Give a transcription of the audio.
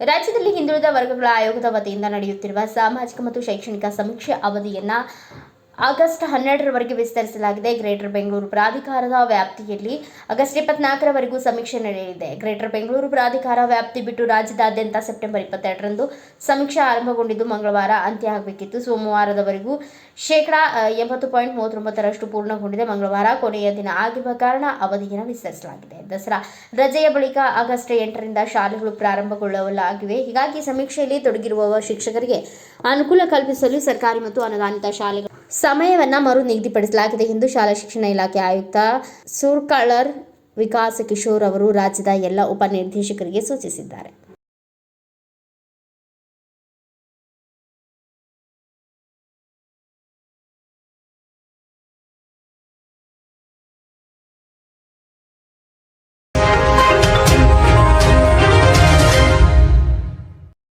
ರಾಜ್ಯದಲ್ಲಿ ಹಿಂದುಳಿದ ವರ್ಗಗಳ ಆಯೋಗದ ವತಿಯಿಂದ ನಡೆಯುತ್ತಿರುವ ಸಾಮಾಜಿಕ ಮತ್ತು ಶೈಕ್ಷಣಿಕ ಸಮೀಕ್ಷೆ ಅವಧಿಯನ್ನ ಆಗಸ್ಟ್ ಹನ್ನೆರಡರವರೆಗೆ ವಿಸ್ತರಿಸಲಾಗಿದೆ. ಗ್ರೇಟರ್ ಬೆಂಗಳೂರು ಪ್ರಾಧಿಕಾರದ ವ್ಯಾಪ್ತಿಯಲ್ಲಿ ಆಗಸ್ಟ್ ಇಪ್ಪತ್ನಾಲ್ಕರವರೆಗೂ ಸಮೀಕ್ಷೆ ನಡೆಯಲಿದೆ. ಗ್ರೇಟರ್ ಬೆಂಗಳೂರು ಪ್ರಾಧಿಕಾರ ವ್ಯಾಪ್ತಿ ಬಿಟ್ಟು ರಾಜ್ಯದಾದ್ಯಂತ ಸೆಪ್ಟೆಂಬರ್ ಇಪ್ಪತ್ತೆರಡರಂದು ಸಮೀಕ್ಷೆ ಆರಂಭಗೊಂಡಿದ್ದು, ಮಂಗಳವಾರ ಅಂತ್ಯ ಆಗಬೇಕಿತ್ತು ಸೋಮವಾರದವರೆಗೂ ಶೇಕಡಾ ಎಂಬತ್ತು ಪಾಯಿಂಟ್ ಮೂವತ್ತೊಂಬತ್ತರಷ್ಟು ಪೂರ್ಣಗೊಂಡಿದೆ. ಮಂಗಳವಾರ ಕೊನೆಯ ದಿನ ಆಗಿರುವ ಕಾರಣ ಅವಧಿಯನ್ನು ವಿಸ್ತರಿಸಲಾಗಿದೆ. ದಸರಾ ರಜೆಯ ಬಳಿಕ ಆಗಸ್ಟ್ ಎಂಟರಿಂದ ಶಾಲೆಗಳು ಪ್ರಾರಂಭಗೊಳ್ಳಲಾಗಿವೆ. ಹೀಗಾಗಿ ಸಮೀಕ್ಷೆಯಲ್ಲಿ ತೊಡಗಿರುವ ಶಿಕ್ಷಕರಿಗೆ ಅನುಕೂಲ ಕಲ್ಪಿಸಲು ಸರ್ಕಾರಿ ಮತ್ತು ಅನುದಾನಿತ ಶಾಲೆಗಳ ಸಮಯವನ್ನು ಮರು ನಿಗದಿಪಡಿಸಲಾಗಿದೆ ಎಂದು ಶಾಲಾ ಶಿಕ್ಷಣ ಇಲಾಖೆ ಆಯುಕ್ತ ಸುರ್ಕಳರ್ ವಿಕಾಸ ಕಿಶೋರ್ ಅವರು ರಾಜ್ಯದ ಎಲ್ಲ ಉಪನಿರ್ದೇಶಕರಿಗೆ ಸೂಚಿಸಿದ್ದಾರೆ.